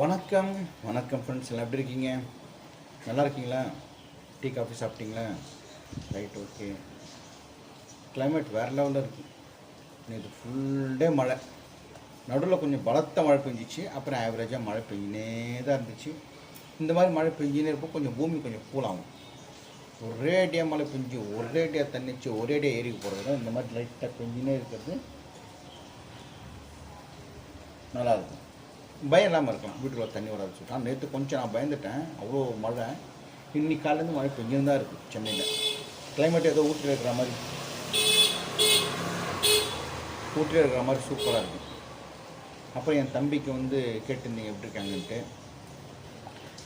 வணக்கம். வணக்கம் ஃப்ரெண்ட்ஸ் எல்லாம் எப்படி இருக்கீங்க? நல்லா இருக்கீங்களா? டீ காஃபி சாப்பிட்டீங்களா? ரைட் ஓகே கிளைமேட் வேறு லெவலில் இருக்குது நேற்று ஃபுல் டே மழை. நடுவில் கொஞ்சம் பலத்த மழை பெஞ்சிச்சு. அப்புறம் ஆவரேஜாக மழை பெஞ்சினே தான் இருந்துச்சு. இந்த மாதிரி மழை பெஞ்சினே இருப்போம் கொஞ்சம் பூமி கொஞ்சம் கூலாகும் ஒரேடியாக மழை பெஞ்சு ஒரேடியாக தண்ணிச்சு ஒரேடியாக ஏரிக்கு போகிறது தான் இந்த மாதிரி லைட்டாக பெஞ்சினே இருக்கிறது. நல்லாயிருக்கும் பயம் இல்லாமல் இருக்கலாம். வீட்டுக்குள்ள தண்ணி வராது சொல்லிட்டு. நேற்று கொஞ்சம் நான் பயந்துட்டேன். அவ்வளோ மழை. இன்னைக்கு காலேருந்து மழை பெஞ்சிருந்தா தான் இருக்குது சென்னையில். கிளைமேட் ஏதோ ஊட்டில் இருக்கிற மாதிரி. ஊட்டில் இருக்கிற மாதிரி சூப்பராக இருக்கும் அப்புறம் என் தம்பிக்கு வந்து கேட்டிருந்தீங்க எப்படி இருக்காங்கன்ட்டு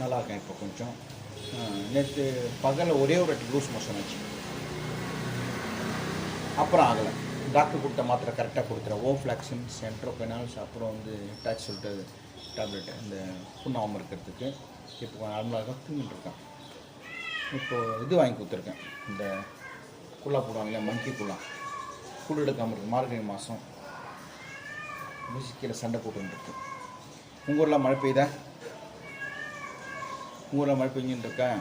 நல்லா இருக்கேன் இப்போ கொஞ்சம். நேற்று பகலில் ஒரே ஒரு லூஸ் மோஷன் ஆச்சு. அப்புறம் ஆகலை. டாக்டர் கொடுத்த மாத்திரை கரெக்டாக கொடுத்துறேன் ஓஃப்ளாக்சின் சென்ட்ரோபெனால்ஸ் அப்புறம் வந்து டாக்ஸ் சொல்லிட்டு டேப்லெட் இந்த புண்ணாமல் இருக்கிறதுக்கு. இப்போ நார்மலாக தூங்கிட்டு இருக்கேன். இப்போது இது வாங்கி கொடுத்துருக்கேன். இந்த குள்ளா போடுவாங்க இல்லையா மங்கி குள்ளா குள் எடுக்காமல் இருக்குது மார்கழி மாதம் மியூசிக்கில் சண்டை போட்டுருக்கு உங்கள் ஊரில் மழை பெய்யுதா? உங்கள் ஊரில் மழை பெஞ்சுட்டு இருக்கேன்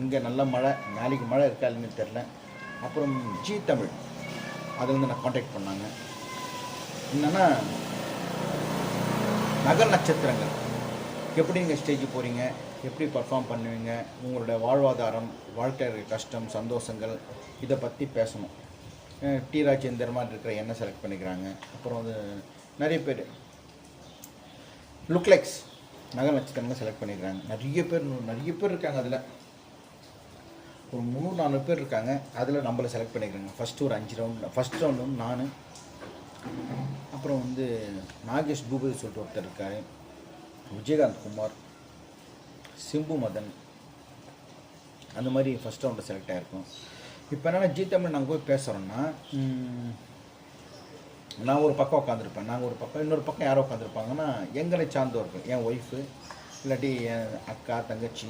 இங்கே நல்ல மழை. நாளைக்கு மழை இருக்கா இல்லைன்னு தெரில அப்புறம் ஜி தமிழ். அதை வந்து நான் காண்டாக்ட் பண்ணாங்க. என்னென்னா நகர் நட்சத்திரங்கள். எப்படி நீங்கள் ஸ்டேஜ் போகிறீங்க எப்படி பர்ஃபார்ம் பண்ணுவீங்க? உங்களோட வாழ்வாதாரம் வாழ்க்கை கஷ்டம் சந்தோஷங்கள் இதை பற்றி பேசணும். டி ராஜேந்தர் மாதிரி இருக்கிற என்ன செலக்ட் பண்ணிக்கிறாங்க. அப்புறம் வந்து நிறைய பேர். லுக்லைக்ஸ் நகர் நட்சத்திரங்கள் செலக்ட் பண்ணிக்கிறாங்க. நிறைய பேர் நிறைய பேர் இருக்காங்க அதில். ஒரு முந்நூறு நானூறு பேர் இருக்காங்க. அதில் நம்மளை செலக்ட் பண்ணிக்கிறாங்க. ஃபஸ்ட்டு ஒரு அஞ்சு ரவுண்டில் ஃபஸ்ட் ரவுண்டும் நான். அப்புறம் வந்து நாகேஷ் பூபதி சொல்லிட்டு ஒருத்தர் இருக்கார். விஜயகாந்த் குமார் சிம்பு மதன். அந்த மாதிரி ஃபஸ்ட் ரவுண்டில் செலக்ட் ஆகிருக்கும் இப்போ என்னென்னா ஜி தமிழ் நாங்கள் போய் பேசுகிறோன்னா நான் ஒரு பக்கம் உட்காந்துருப்பேன் நாங்கள் ஒரு பக்கம் இன்னொரு பக்கம் யாரோ உட்காந்துருப்பாங்கன்னா எங்களை சார்ந்தவர்கள் என் ஒய்ஃபு இல்லாட்டி என் அக்கா தங்கச்சி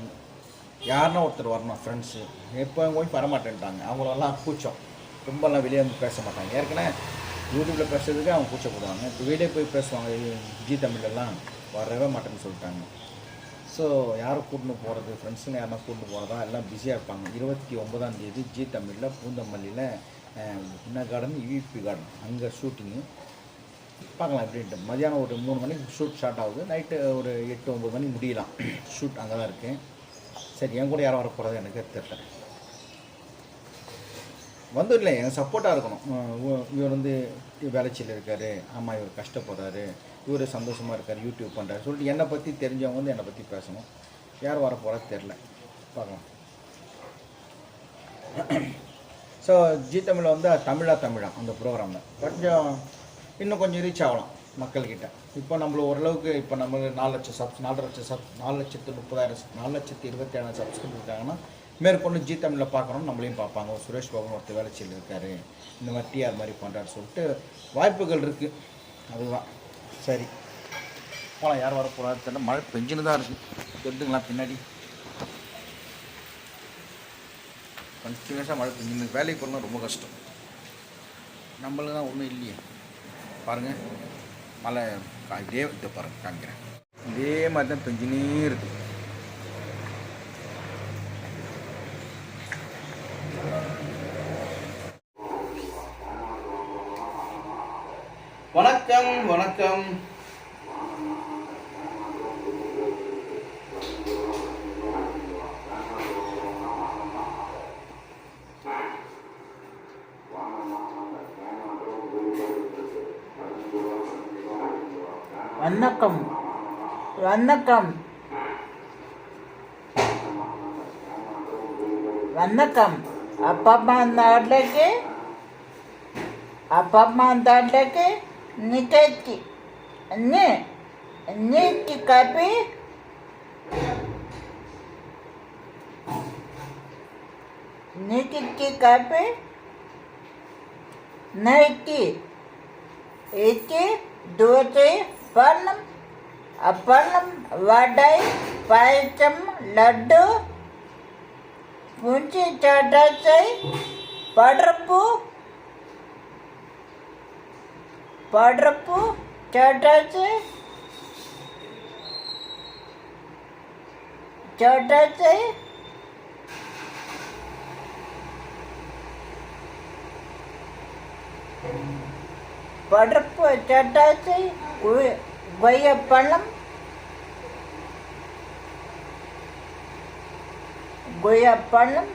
யாருன்னா ஒருத்தர் வரணும் ஃப்ரெண்ட்ஸு எப்போ போய் வரமாட்டேன்ட்டாங்க. அவங்களெல்லாம் கூச்சம். ரொம்பலாம் வெளியே வந்து பேச மாட்டாங்க. ஏற்கனவே யூடியூப்பில் பேசுறதுக்கு அவங்க கூச்சப்படுவாங்க. இப்போ வெளியே போய் பேசுவாங்க. ஜி தமிழெல்லாம் வரவே மாட்டேன்னு சொல்லிட்டாங்க. ஸோ யாரை கூட்டின்னு போகிறது ஃப்ரெண்ட்ஸுங்க யாரா கூட்டின்னு போகிறதா எல்லாம் பிஸியாக இருப்பாங்க. இருபத்தி ஒன்பதாம் தேதி ஜி தமிழில் பூந்தமல்லியில் என்ன கார்டன் யூபி கார்டன் அங்கே ஷூட்டிங்கு பார்க்கலாம் எப்படின்ட்டு மதியானம் ஒரு மூணு மணிக்கு ஷூட் ஸ்டார்ட் ஆகுது. நைட்டு ஒரு எட்டு ஒம்பது மணி முடியலாம். ஷூட் அங்கே தான் இருக்குது சரி என் கூட யாரும் வரப்போகிறது எனக்கு தெரியல. வந்து இல்லை எனக்கு சப்போர்ட்டாக இருக்கணும். இவர் வந்து வேலைச்சியில் இருக்கார் ஆமாம் இவர் கஷ்டப்படுறாரு இவர் சந்தோஷமாக இருக்கார் யூடியூப் பண்ணுறாரு சொல்லிட்டு என்னை பற்றி தெரிஞ்சவங்க வந்து என்னை பற்றி பேசணும். யார் வர போகிறா தெரில பார்க்கலாம். ஸோ ஜி தமிழில் வந்து தமிழா தமிழா அந்த ப்ரோக்ராமில் கொஞ்சம் இன்னும் கொஞ்சம் ரீச் ஆகலாம். மக்கள்கிட்ட. இப்போ நம்மள ஓரளவுக்கு இப்போ நம்ம நாலு லட்சம் சப்ஸ் நாலரை லட்சம் சப் நாலு லட்சத்து முப்பதாயிரம் நாலு லட்சத்து இருபத்தி ஏழு சப்ஸ்கிரைப் இருக்காங்கன்னா மேற்கொண்டு ஜி தமிழில் பார்க்குறோம் நம்மளையும் பார்ப்பாங்க. சுரேஷ் பாபுன்னு ஒருத்தர் வேலைச்சியில் இருக்காரு. இந்த மாதிரி டிஆர் மாதிரி பண்ணுறாரு சொல்லிட்டு வாய்ப்புகள் இருக்குது அதுதான். சரி. போகலாம் யார் வர போகிறாரு தெரியல. மழை பெஞ்சுன்னு தான் இருக்குது தெரிஞ்சுங்களா பின்னாடி? கண்டினியூஸாக மழை பெஞ்சுன்னு வேலைக்கு போகலாம் ரொம்ப கஷ்டம். நம்மளுக்கு தான் ஒன்றும் இல்லையே. பாருங்கள் மழை கா- இதே இதை பாருங்க காமிக்கிறேன். இதே மாதிரி தான் பெஞ்சினே இருக்கு. வணக்கம் வணக்கம். வணக்கம் வணக்கம் வணக்கம் அப்பா దాంట్లోకి అప్పమ్మ దాంట్లోకి నీకెత్తి అన్నీ నీటి కప్పి నీటికి కప్పి నైకి ఎత్తి దోచి பழம் அப்பளம் வடை பாயசம் லட்டு புஞ்சி சட்டை படப்பு படப்பு சட்டை சட்டை படப்பு சட்டை கொய்யப்பழம் கொய்யப்பழம்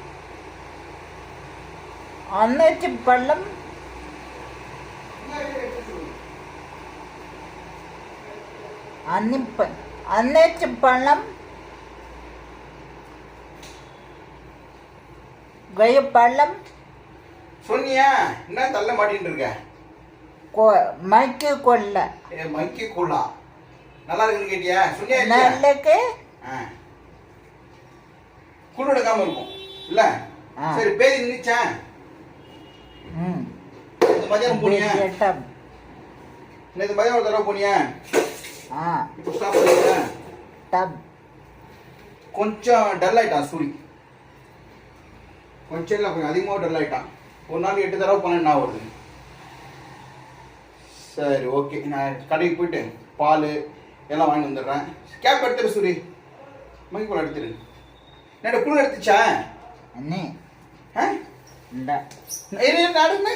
அன்னச்சி பழம் அன்னிப்ப அன்னச்சி பழம் கொய்யப்பழம். சொன்னியா என்ன தள்ள மாட்டின்னு இருக்க? மைக்கு ஏ மக்கி கூடா நல்லா இருக்குன்னு கேட்டியா? சொன்னியா? நல்லக்கு குழு எடுக்காம இருக்கும். இல்ல. சரி பேதி நின்னுச்சா? ம். இந்த மதியானம் போனியா? நேற்று மதியானம் ஒரு தடவை போனியா? ஆ. இப்போ ஸ்டாப் பண்ணியா? டப் கொஞ்சம் டல் ஆயிட்டான் சூரி கொஞ்சம் இல்லை கொஞ்சம் அதிகமாக டல் ஆயிட்டான் ஒரு நாள் எட்டு தடவை போனேன் என்ன வருது சரி ஓகே நான் கடைக்கு போயிட்டு பால் எல்லாம் வாங்கி வந்துடுறேன். கேப் எடுத்துரு சூரி. மங்கி பால் எடுத்துரு. என்னடா குழு எடுத்துச்சா? அண்ணே. ஆ? நடுமே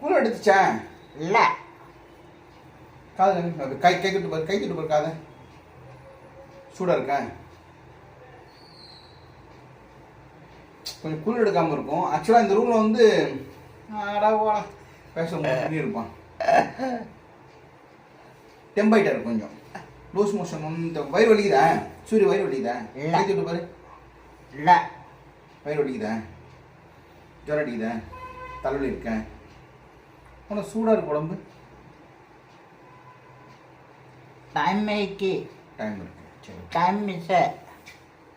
குழு எடுத்துச்சா? இல்லை. காது கை கை கட்டு பாரு கை கட்டு பாரு காதை. சூடாக இருக்கா? கொஞ்சம் குளிர் எடுக்காமல் இருக்கும். ஆக்சுவலாக இந்த ரூமில் வந்து ஆடா ஓடா பேச பண்ணி இருப்பான். தெம்பாயிட்டார் கொஞ்சம். லூஸ் மோஷன் வந்து வயிறு வலிக்குதா? சூரிய வயிறு வலிக்குதா. கை தொட்டு பாரு. இல்லை. வயிறு வலிக்குதா? ஜுரம் அடிக்குதா? தலைவலி இருக்கேன் உனக்கு சூடாக இருக்கு உடம்பு. டைம் மேய்க்கு டைம் இருக்கு. சரி. டைம் மிஸ்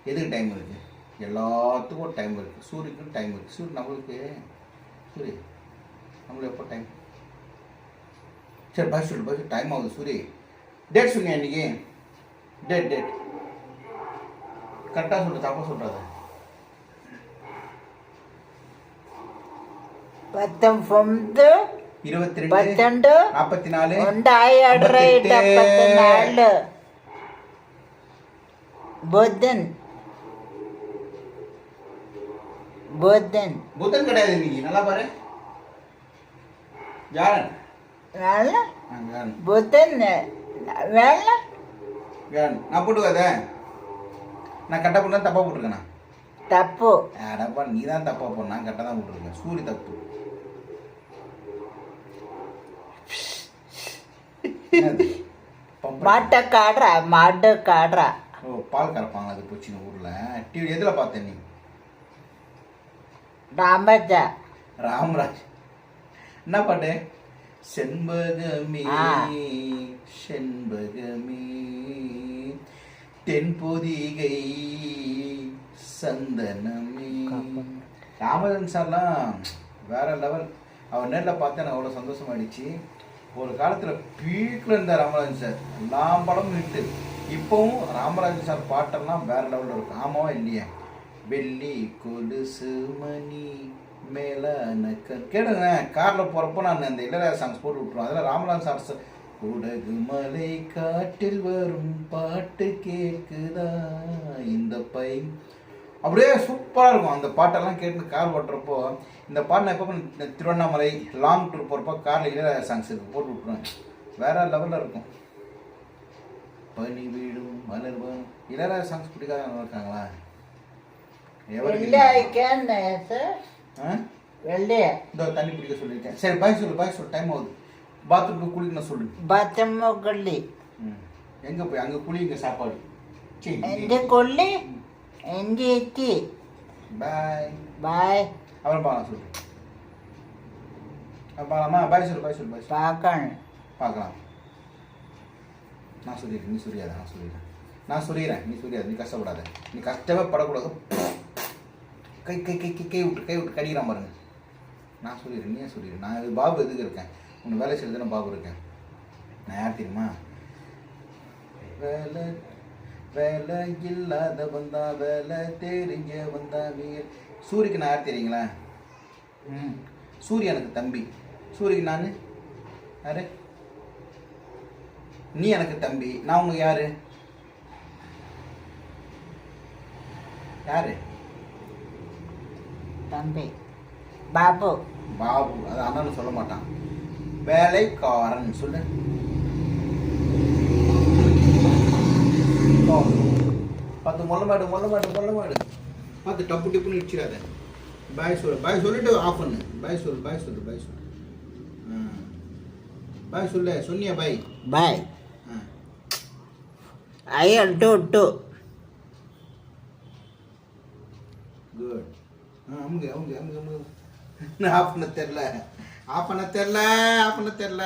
எதுக்கு டைம் இருக்கு? எல்லாத்துக்கும் டைம் இருக்கு. சூரியனுக்கும் டைம் இருக்கு. சூரியன் நம்மளுக்கு சூரிய நம்மளுக்கு எப்போ டைம் சரி பஸ் சொல்லு பஸ் டைம் ஆகுது சூரி. டேட் சொன்னியா இன்றைக்கி டேட் டேட் கரெக்டாக சொல்லு தப்பாக சொல்கிறாத பத்தொம்பது இருபத்தி ரெண்டு பத்தெண்டு நாற்பத்தி நாலு நாலு. புதன். புதன். புதன் கிடையாது இன்னைக்கு. நல்லா பாரு. வியாழன் வியாழன் புதன் வியாழன் வியாழன் நான் போட்டுக்காதே நான் கரெக்டாக போட்டா தப்பாக போட்டிருக்கேண்ணா தப்பு அடப்பா நீ தான் தப்பாக போடணும் நான் கரெக்டாக தான் போட்டிருக்கேன் சூரிய தப்பு மாட்டை காடுறா மாட்டை காடுறா பால் கறப்பாங்க அது போச்சு ஊரில் டிவி எதில் பார்த்தேன் நீ ராமராஜா ராமராஜ் என்ன பாட்டு? செண்பகமே. செண்பகமே தென்பொதிகை சந்தனமே. ராமராஜன் சார்லாம் வேற லெவல் அவர் நேரில் பார்த்து எனக்கு அவ்வளோ சந்தோஷமாயிடுச்சு. ஒரு காலத்தில் பீக்கில் இருந்தார் ராமராஜன் சார். எல்லா படமும் விட்டு இப்போவும் ராமராஜன் சார் பாட்டெல்லாம் வேற லெவலில் இருக்கும் ஆமாவா இல்லையா? வெள்ளி கொலுசு மணி இல்லை கேடுங்க காரில் போகிறப்போ நான் அந்த இளையராஜா சாங்ஸ் போட்டு விட்ருவேன் அதில் ராமராஜ் சாங்ஸ் குடகு மலை காட்டில் வரும் பாட்டு கேட்குதா? இந்த பை அப்படியே சூப்பராக இருக்கும். அந்த பாட்டெல்லாம் கேட்டு கார் ஓட்டுறப்போ இந்த பாட்டு நான் எப்போ திருவண்ணாமலை லாங் டூர் போகிறப்போ காரில் இளையராஜா சாங்ஸ் இருக்கு போட்டு விட்ருவேன் வேற லெவலில் இருக்கும். பனி வீடும் மலர்வன். இளையராஜா சாங்ஸ் பிடிக்காத இருக்காங்களா? எவர் இல்லை கேன் சார் ஆ? வெள்ளி தண்ணி பிடிக்க சொல்லியிருக்கேன். சரி பாய் சொல்லு பாய் சொல்லு. டைம் ஆகுது. பாத்ரூம் குளிக்கணும் சொல்லு. பாத்ரூம் கொல்லி? எங்க போய்? அங்க குளிங்க சாப்பாடு. இந்த கொல்லி இந்த எத்தி பாய் பாய் அப்புறம் பார்க்கலாம் சொல்லு. பார்க்கலாமா? பாய் சொல்லு பாய் சொல்லு பாய் பார்க்கலாம். நீ சொல்லியாத நான் சொல்லிடுறேன். நான் சொல்லிடுறேன் நீ சொல்லியாத நீ கஷ்டப்படாத. நீ கஷ்டமே படக்கூடாது கை கை கை கை விட்டு கை விட்டு கடிக்கிறான் பாருங்க. நான் சொல்லிடுறேன் நீயே சொல்லிடுறேன் நான் இது பாபு எதுக்கு இருக்கேன்? உன்னை வேலை செய்யறது நான் பாபு இருக்கேன். நான் யார் தெரியுமா? வேலை வேலை இல்லாத வந்தா வேலை தெரிஞ்ச வந்தா வீர் சூரியக்கு நான் யார் தெரியுங்களா? ம் சூரியனுக்கு தம்பி. சூரியக்கு நான்? யாரு? நீ எனக்கு தம்பி. நான் உனக்கு யாரு? யாரு? தம்பி. பாபு. பாபு அது அண்ணன் சொல்ல மாட்டான். வேலைக்காரன் சொல்லு. ஓ, பார்த்து மொல்ல மாடு மொல்ல மாடு மொல்ல மாடு. பார்த்து டப்பு டிப்புன்னு இடிச்சிடாத. பாய் சொல்லு பாய் சொல்லிட்டு ஆஃப் பண்ணு. பாய் சொல்லு பாய் சொல்லு பாய் சொல்லு. பாய் சொல்லு சொன்னியா பாய்? பாய். ஆ. ஐயன் டூ டூ. குட் ஆ அமுங்க அமுங்க அமுங்க அமுங்க ஆஃப் பண்ண தெரில ஆஃப் பண்ண தெரில ஆஃப் பண்ண தெரில